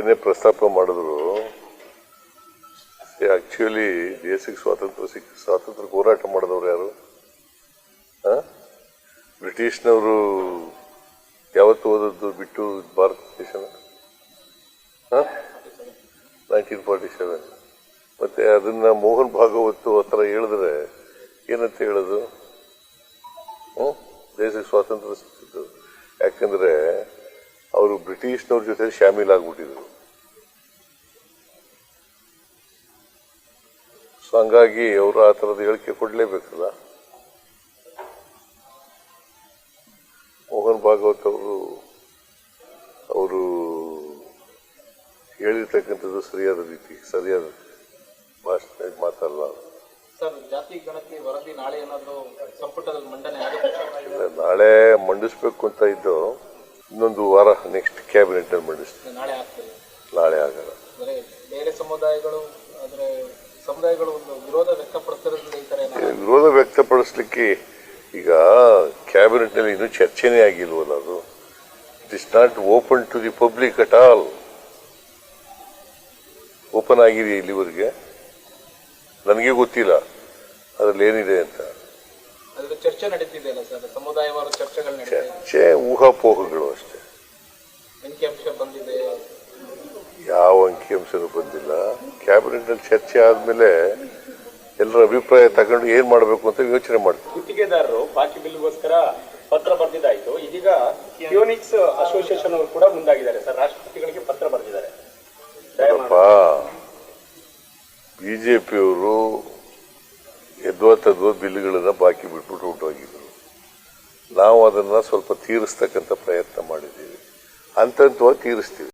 ಅದನ್ನೇ ಪ್ರಸ್ತಾಪ ಮಾಡಿದ್ರು ಆಕ್ಚುಲಿ ದೇಶಕ್ಕೆ ಸ್ವಾತಂತ್ರ್ಯ ಸಿಕ್ಕ ಸ್ವಾತಂತ್ರ್ಯ ಹೋರಾಟ ಮಾಡಿದವರು ಯಾರು? ಬ್ರಿಟಿಷ್ನವರು ಯಾವತ್ತು ಓದದ್ದು ಬಿಟ್ಟು ಭಾರತ ದೇಶನ? ನೈನ್ಟೀನ್ ಫಾರ್ಟಿ ಸೆವೆನ್ ಮತ್ತೆ ಅದನ್ನ ಮೋಹನ್ ಭಾಗವತ್ ಹತ್ರ ಹೇಳಿದ್ರೆ ಏನಂತ ಹೇಳೋದು? ಹ್ಮ್? ದೇಶಕ್ಕೆ ಸ್ವಾತಂತ್ರ್ಯ ಸಿಕ್ಕಿದ್ದು. ಯಾಕಂದ್ರೆ, ಅವರು ಬ್ರಿಟಿಷ್ನವ್ರ ಜೊತೆ ಶಾಮೀಲಾಗ್ಬಿಟ್ಟಿದ್ರು ಸೊ ಹಂಗಾಗಿ ಅವರು ಆ ಥರದ ಹೇಳಿಕೆ ಕೊಡಲೇಬೇಕಲ್ಲ? ಮೋಹನ್ ಭಾಗವತ್ ಅವರು ಅವರು ಹೇಳಿರ್ತಕ್ಕಂಥದ್ದು ಸರಿಯಾದ ರೀತಿ ಸರಿಯಾದ ಭಾಷೆ ಮಾತಾಡಲ್ಲ ಇಲ್ಲ, ನಾಳೆ ಮಂಡಿಸ್ಬೇಕು ಅಂತ ಇದ್ದು ಇನ್ನೊಂದು ವಾರ ನೆಕ್ಸ್ಟ್ ಕ್ಯಾಬಿನೆಟ್ ಅಲ್ಲಿ ಮಂಡಿಸ್ತೀವಿ ನಾಳೆ ಆಗಲ್ಲ. ಬೇರೆ ಸಮುದಾಯಗಳು ಸಮುದಾಯಗಳು ಒಂದು ವಿರೋಧ ವ್ಯಕ್ತಪಡಿಸಲಿಕ್ಕೆ ವಿರೋಧ ವ್ಯಕ್ತಪಡಿಸ್ಲಿಕ್ಕೆ ಈಗ ಕ್ಯಾಬಿನೆಟ್ನಲ್ಲಿ ಇನ್ನೂ ಚರ್ಚೆನೇ ಆಗಿಲ್ವಲ್ಲ ಅದು? It is not open to the public at all open ಆಗಿದೆ ಇಲ್ಲಿವರೆಗೆ. ನನಗೆ ಗೊತ್ತಿಲ್ಲ. ಅದ್ರಲ್ಲಿ ಏನಿದೆ ಅಂತ. ಚರ್ಚೆ ನಡೀತಿದೆಯಲ್ಲ ಸರ್? ಸಮುದಾಯವಾರ ಚರ್ಚೆಗಳು ನಡೀತಿದೆ. ಚರ್ಚೆ ಊಹಾಪೋಹಗಳು ಅಷ್ಟೇ. ಬಂದಿದೆ. ಅಂಕಿಅಂಶನೂ ಬಂದಿಲ್ಲ. ಕ್ಯಾಬಿನೆಟ್ನಲ್ಲಿ ಚರ್ಚೆ ಆದ್ಮೇಲೆ ಎಲ್ಲರ ಅಭಿಪ್ರಾಯ ತಗೊಂಡು ಏನ್ ಮಾಡಬೇಕು ಅಂತ ಯೋಚನೆ ಮಾಡ್ತೀವಿ. ಗುತ್ತಿಗೆದಾರರು ಬಾಕಿ ಬಿಲ್ಗೋಸ್ಕರ ಪತ್ರ ಬರೆದಿದ್ದಾಯ್ತು. ಇದೀಗ ಯೂನಿಕ್ಸ್ ಅಸೋಸಿಯೇಷನ್ ಅವರು ಕೂಡ ಮುಂದಾಗಿದ್ದಾರೆ ಸರ್. ರಾಷ್ಟ್ರಪತಿಗಳಿಗೆ ಪತ್ರ ಬರೆದಿದ್ದಾರೆ. ಬಿಜೆಪಿ ಬಿಜೆಪಿಯವರು ಎದ್ವಾ ತದ್ವಾ ಬಿಲ್ಗಳನ್ನ ಬಾಕಿ ಬಿಟ್ಬಿಟ್ಟು ಹೊರಟೋಗಿದ್ರು ನಾವು ಅದನ್ನ ಸ್ವಲ್ಪ ತೀರಿಸ್ತಕ್ಕಂಥ ಪ್ರಯತ್ನ ಮಾಡಿದ್ದೀವಿ. ಹಂತ ಹಂತವಾಗಿ ತೀರಿಸ್ತೀವಿ.